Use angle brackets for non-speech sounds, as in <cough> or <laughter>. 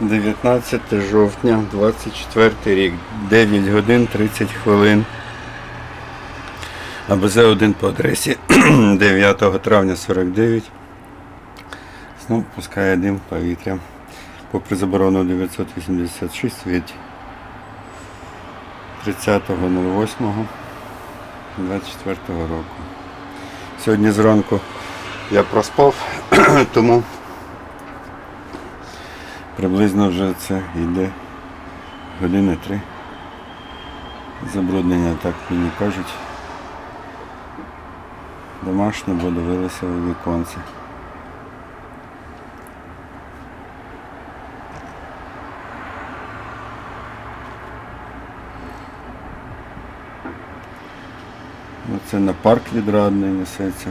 19 жовтня, 24 рік, 9 годин 30 хвилин. АБЗ-1 по адресі <clears throat> 9 травня 49. Знов пускає дим повітря. Попри заборону 986 від 30.08 року. Сьогодні зранку я проспав, <clears throat> тому приблизно вже це йде години три. Забруднення, так мені кажуть. Домашнє, бо дивилися у віконці. Оце на парк відрадний несеться.